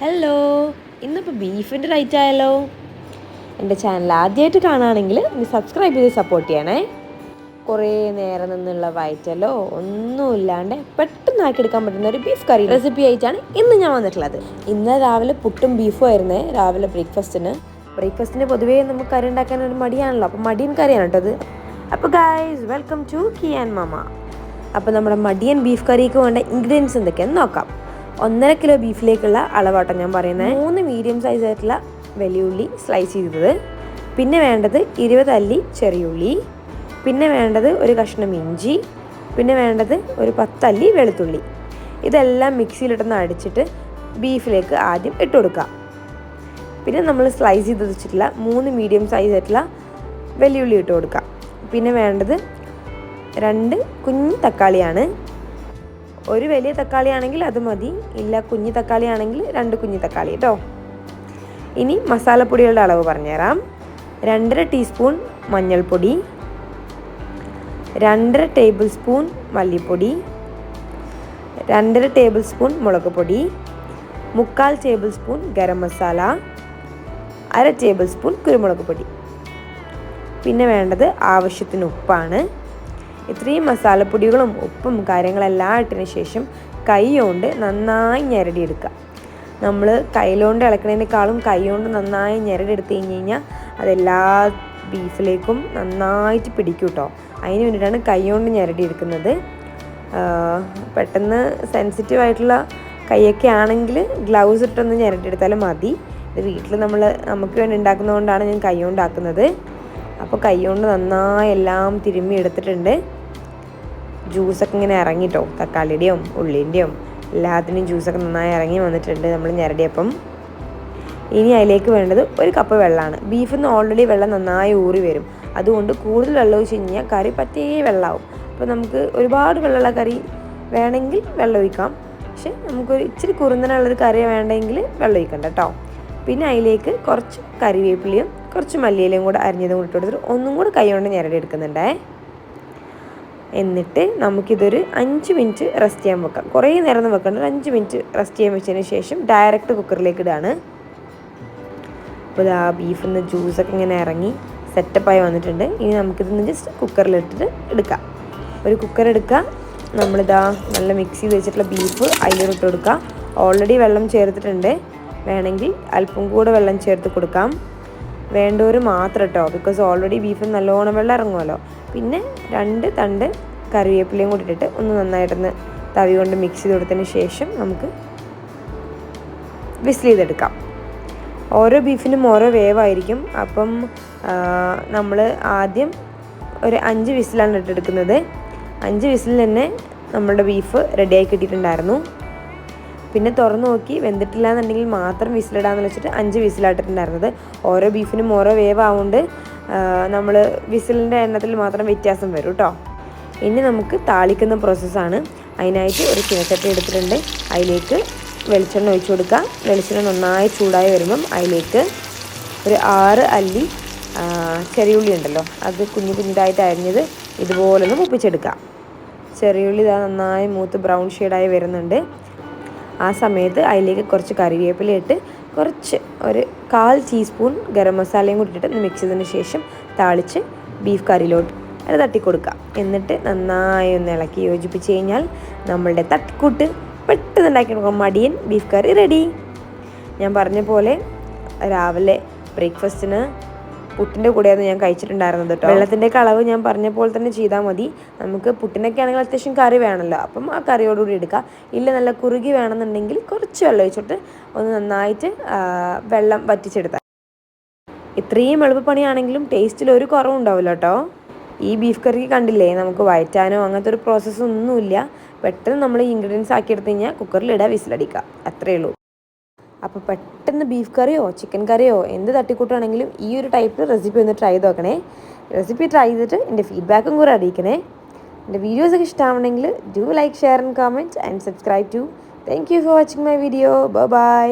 Hello ഇന്നിപ്പോൾ ബീഫിന്റെ right ആയല്ലോ. എന്റെ ചാനൽ ആദ്യമായിട്ട് കാണുകയാണെങ്കിൽ ഒന്ന് സബ്സ്ക്രൈബ് ചെയ്ത് സപ്പോർട്ട് ചെയ്യണേ. കുറേ നേരം നിന്നുള്ള വയറ്റലോ ഒന്നുമില്ലാണ്ട് പെട്ടെന്ന് ആക്കിയെടുക്കാൻ പറ്റുന്ന ഒരു ബീഫ് കറി റെസിപ്പി ആയിട്ടാണ് ഇന്ന് ഞാൻ വന്നിട്ടുള്ളത്. ഇന്ന് രാവിലെ പുട്ടും ബീഫും ആയിരുന്നേ. രാവിലെ ബ്രേക്ക്ഫാസ്റ്റിന് ബ്രേക്ക്ഫാസ്റ്റിന് പൊതുവേ നമുക്ക് കറി ഉണ്ടാക്കാൻ ഒരു മടിയാണല്ലോ. അപ്പോൾ മടിയൻ കറിയാണ് കേട്ടത് അപ്പോൾ ഗായ്സ് വെൽക്കം ടു കിയാൻ മാമ അപ്പോൾ നമ്മുടെ മടിയൻ ബീഫ് കറിക്ക് വേണ്ട ഇൻഗ്രീഡിയൻസ് എന്തൊക്കെയാണെന്ന് നോക്കാം. ഒന്നര കിലോ ബീഫിലേക്കുള്ള അളവാട്ടം ഞാൻ പറയുന്നത്. മൂന്ന് മീഡിയം സൈസ് ആയിട്ടുള്ള വലിയുള്ളി സ്ലൈസ് ചെയ്തത്. പിന്നെ വേണ്ടത് ഇരുപത് അല്ലി ചെറിയുള്ളി പിന്നെ വേണ്ടത് ഒരു കഷ്ണം ഇഞ്ചി. പിന്നെ വേണ്ടത് ഒരു പത്തല്ലി വെളുത്തുള്ളി. ഇതെല്ലാം മിക്സിയിലിട്ടൊന്ന് അടിച്ചിട്ട് ബീഫിലേക്ക് ആദ്യം ഇട്ട് കൊടുക്കുക. പിന്നെ നമ്മൾ സ്ലൈസ് ചെയ്ത് വെച്ചിട്ടുള്ള മൂന്ന് മീഡിയം സൈസ് ആയിട്ടുള്ള വെല്ലുള്ളി ഇട്ട് കൊടുക്കുക. പിന്നെ വേണ്ടത് രണ്ട് കുഞ്ഞു തക്കാളിയാണ്. ഒരു വലിയ തക്കാളി ആണെങ്കിൽ അത് മതി. ഇല്ല കുഞ്ഞു തക്കാളി ആണെങ്കിൽ രണ്ട് കുഞ്ഞു തക്കാളി കേട്ടോ ഇനി മസാലപ്പൊടികളുടെ അളവ് പറഞ്ഞുതരാം. രണ്ടര ടീസ്പൂൺ മഞ്ഞൾപ്പൊടി. രണ്ടര ടേബിൾ സ്പൂൺ മല്ലിപ്പൊടി. രണ്ടര ടേബിൾ സ്പൂൺ മുളക് പൊടി. മുക്കാൽ ടേബിൾ സ്പൂൺ ഗരം മസാല. അര ടേബിൾ സ്പൂൺ കുരുമുളക് പൊടി. പിന്നെ വേണ്ടത് ആവശ്യത്തിന് ഉപ്പാണ്. ഇത്രയും മസാലപ്പൊടികളും ഉപ്പും കാര്യങ്ങളെല്ലാം ഇട്ടതിന് ശേഷം കൈ കൊണ്ട് നന്നായി ഞെരടിയെടുക്കുക. നമ്മൾ കൈയിലോണ്ട് ഇളക്കുന്നതിനേക്കാളും കൈ കൊണ്ട് നന്നായി ഞെരടിയെടുത്ത് കഴിഞ്ഞ് കഴിഞ്ഞാൽ അതെല്ലാ ബീഫിലേക്കും നന്നായിട്ട് പിടിക്കും കേട്ടോ അതിന് വേണ്ടിയിട്ടാണ് കൈ കൊണ്ട് ഞെരടിയെടുക്കുന്നത്. പെട്ടെന്ന് സെൻസിറ്റീവ് ആയിട്ടുള്ള കൈയൊക്കെ ആണെങ്കിൽ ഗ്ലൗസ് ഇട്ടൊന്ന് ഞെരട്ടിയെടുത്താലും മതി. ഇത് വീട്ടിൽ നമ്മൾ നമുക്ക് വേണ്ടി ഉണ്ടാക്കുന്നതുകൊണ്ടാണ് ഞാൻ കൈ കൊണ്ടാക്കുന്നത്. അപ്പോൾ കൈ കൊണ്ട് നന്നായി എല്ലാം തിരുമ്മി എടുത്തിട്ടുണ്ട്. ജ്യൂസൊക്കെ ഇങ്ങനെ ഇറങ്ങിട്ടോ. തക്കാളിയുടെയും ഉള്ളിന്റെയും എല്ലാത്തിനും ജ്യൂസൊക്കെ നന്നായി ഇറങ്ങി വന്നിട്ടുണ്ട് നമ്മൾ ഞെരടിയപ്പം ഇനി അതിലേക്ക് വേണ്ടത് ഒരു കപ്പ് വെള്ളമാണ്. ബീഫിൽ നിന്ന് ഓൾറെഡി വെള്ളം നന്നായി ഊറി വരും. അതുകൊണ്ട് കൂടുതൽ വെള്ളം ഒഴിച്ച് കഴിഞ്ഞാൽ കറി പറ്റേ വെള്ളമാവും അപ്പോൾ നമുക്ക് ഒരുപാട് വെള്ളമുള്ള കറി വേണമെങ്കിൽ വെള്ളം ഒഴിക്കാം. പക്ഷെ നമുക്കൊരു ഇച്ചിരി കുറുന്നനുള്ളൊരു കറി വേണ്ടെങ്കിൽ വെള്ളം ഒഴിക്കണ്ട കേട്ടോ. പിന്നെ അതിലേക്ക് കുറച്ച് കറിവേപ്പിലയും കുറച്ച് മല്ലിയിലയും കൂടെ അരിഞ്ഞതും കൂടി ഇട്ട് കൊടുത്തിട്ട് ഒന്നും കൂടെ കൈ കൊണ്ട് ഞെരടി എടുക്കുന്നുണ്ടേ. എന്നിട്ട് നമുക്കിതൊരു അഞ്ച് മിനിറ്റ് റെസ്റ്റ് ചെയ്യാൻ വെക്കാം. കുറേ നേരം ഒന്നും വെക്കണ്ട. ഒരു അഞ്ച് മിനിറ്റ് റെസ്റ്റ് ചെയ്യാൻ വെച്ചതിന് ശേഷം ഡയറക്റ്റ് കുക്കറിലേക്ക് ഇടാണ്. അപ്പോൾ ഇത് ബീഫിൽ നിന്ന് ജ്യൂസൊക്കെ ഇങ്ങനെ ഇറങ്ങി സെറ്റപ്പായി വന്നിട്ടുണ്ട്. ഇനി നമുക്കിതൊന്ന് ജസ്റ്റ് കുക്കറിലിട്ടിട്ട് എടുക്കാം. ഒരു കുക്കർ എടുക്കുക നമ്മളിതാ നല്ല മിക്സ് ചെയ്ത് വെച്ചിട്ടുള്ള ബീഫ് അതിലിട്ട് കൊടുക്കുക ഓൾറെഡി വെള്ളം ചേർത്തിട്ടുണ്ട്. വേണമെങ്കിൽ അല്പം കൂടെ വെള്ളം ചേർത്ത് കൊടുക്കാം. വേണ്ടവർ മാത്രം കേട്ടോ ബിക്കോസ് ഓൾറെഡി ബീഫിൽ നല്ലോണം വെള്ളം ഇറങ്ങുമല്ലോ പിന്നെ രണ്ട് തണ്ട് കറിവേപ്പിലയും കൂടി ഇട്ടിട്ട് ഒന്ന് നന്നായിട്ടൊന്ന് തവി കൊണ്ട് മിക്സ് ചെയ്ത് കൊടുത്തതിന് ശേഷം നമുക്ക് വിസിൽ ചെയ്തെടുക്കാം. ഓരോ ബീഫിനും ഓരോ വേവായിരിക്കും. അപ്പം നമ്മൾ ആദ്യം ഒരു അഞ്ച് വിസിലാണ് ഇട്ടെടുക്കുന്നത്. അഞ്ച് വിസിൽ തന്നെ നമ്മളുടെ ബീഫ് റെഡിയായി കിട്ടിയിട്ടുണ്ടായിരുന്നു. പിന്നെ തുറന്നു നോക്കി വെന്തിട്ടില്ല എന്നുണ്ടെങ്കിൽ മാത്രം വിസിലിടാന്ന് വെച്ചിട്ട് അഞ്ച് വിസിലാട്ടിട്ടുണ്ടായിരുന്നത് ഓരോ ബീഫിനും ഓരോ വേവ് ആവുകൊണ്ട് നമ്മൾ വിസിലിന്റെ എണ്ണത്തിൽ മാത്രം വ്യത്യാസം വരും കേട്ടോ ഇനി നമുക്ക് താളിക്കുന്ന പ്രോസസ്സാണ് അതിനായിട്ട് ഒരു ചീനച്ചട്ടി എടുത്തിട്ടുണ്ട്. അതിലേക്ക് വെളിച്ചെണ്ണ ഒഴിച്ചു കൊടുക്കുക വെളിച്ചെണ്ണ നന്നായി ചൂടായി വരുമ്പം അതിലേക്ക് ഒരു ആറ് അല്ലി ചെറിയുള്ളി ഉണ്ടല്ലോ അത് കുഞ്ഞു കുഞ്ഞിതായിട്ട് അരിഞ്ഞത് ഇതുപോലെ ഒന്ന് മുപ്പിച്ചെടുക്കുക ചെറിയുള്ളി ഇതാ നന്നായി മൂത്ത് ബ്രൗൺ ഷെയ്ഡായി വരുന്നുണ്ട്. ആ സമയത്ത് അതിലേക്ക് കുറച്ച് കറിവേപ്പില ഇട്ട് കുറച്ച് ഒരു കാൽ ടീസ്പൂൺ ഗരം മസാലയും കൂടി ഇട്ടിട്ട് മിക്സ് ചെയ്തതിന് ശേഷം താളിച്ച് ബീഫ് കറിയിലോട്ട് അത് തട്ടിക്കൊടുക്കുക. എന്നിട്ട് നന്നായി ഒന്ന് ഇളക്കി യോജിപ്പിച്ച് കഴിഞ്ഞാൽ നമ്മളുടെ തട്ടിക്കൂട്ട് പെട്ടെന്ന് ഉണ്ടാക്കി കൊടുക്കാം മടിയൻ ബീഫ് കറി റെഡി ഞാൻ പറഞ്ഞ പോലെ രാവിലെ ബ്രേക്ക്ഫാസ്റ്റിന് പുട്ടിന്റെ കൂടെയായിരുന്നു ഞാൻ കഴിച്ചിട്ടുണ്ടായിരുന്നത് കേട്ടോ വെള്ളത്തിന്റെ കളവ് ഞാൻ പറഞ്ഞ പോലെ തന്നെ ചെയ്താൽ മതി. നമുക്ക് പുട്ടിനൊക്കെ ആണെങ്കിൽ അത്യാവശ്യം കറി വേണമല്ലോ അപ്പം ആ കറിയോടുകൂടി എടുക്കുക ഇല്ല നല്ല കുറുകി വേണമെന്നുണ്ടെങ്കിൽ കുറച്ച് വെള്ളം ഒഴിച്ചിട്ട് ഒന്ന് നന്നായിട്ട് വെള്ളം വറ്റിച്ചെടുത്താൽ ഇത്രയും എളുപ്പപ്പണിയാണെങ്കിലും ടേസ്റ്റിൽ ഒരു കുറവും ഉണ്ടാവില്ല കേട്ടോ ഈ ബീഫ് കറിക്ക് കണ്ടില്ലേ? നമുക്ക് വയറ്റാനോ അങ്ങനത്തെ ഒരു പ്രോസസ്സൊന്നുമില്ല പെട്ടെന്ന് നമ്മൾ ഇൻഗ്രീഡിയൻസ് ആക്കി എടുത്തു കഴിഞ്ഞാൽ കുക്കറിലിടുക വിസിലടിക്കുക അത്രയേ ഉള്ളൂ. അപ്പോൾ പെട്ടെന്ന് ബീഫ് കറിയോ ചിക്കൻ കറിയോ എന്ത് തട്ടിക്കൂട്ടാണെങ്കിലും ഈ ഒരു ടൈപ്പ് റെസിപ്പി ഒന്ന് ട്രൈ ചെയ്ത് നോക്കണേ. റെസിപ്പി ട്രൈ ചെയ്തിട്ട് എന്റെ ഫീഡ്ബാക്കും കൂടെ അറിയിക്കണേ. എന്റെ വീഡിയോസൊക്കെ ഇഷ്ടമാണെങ്കിൽ do like share and comment and subscribe to thank you for watching my video bye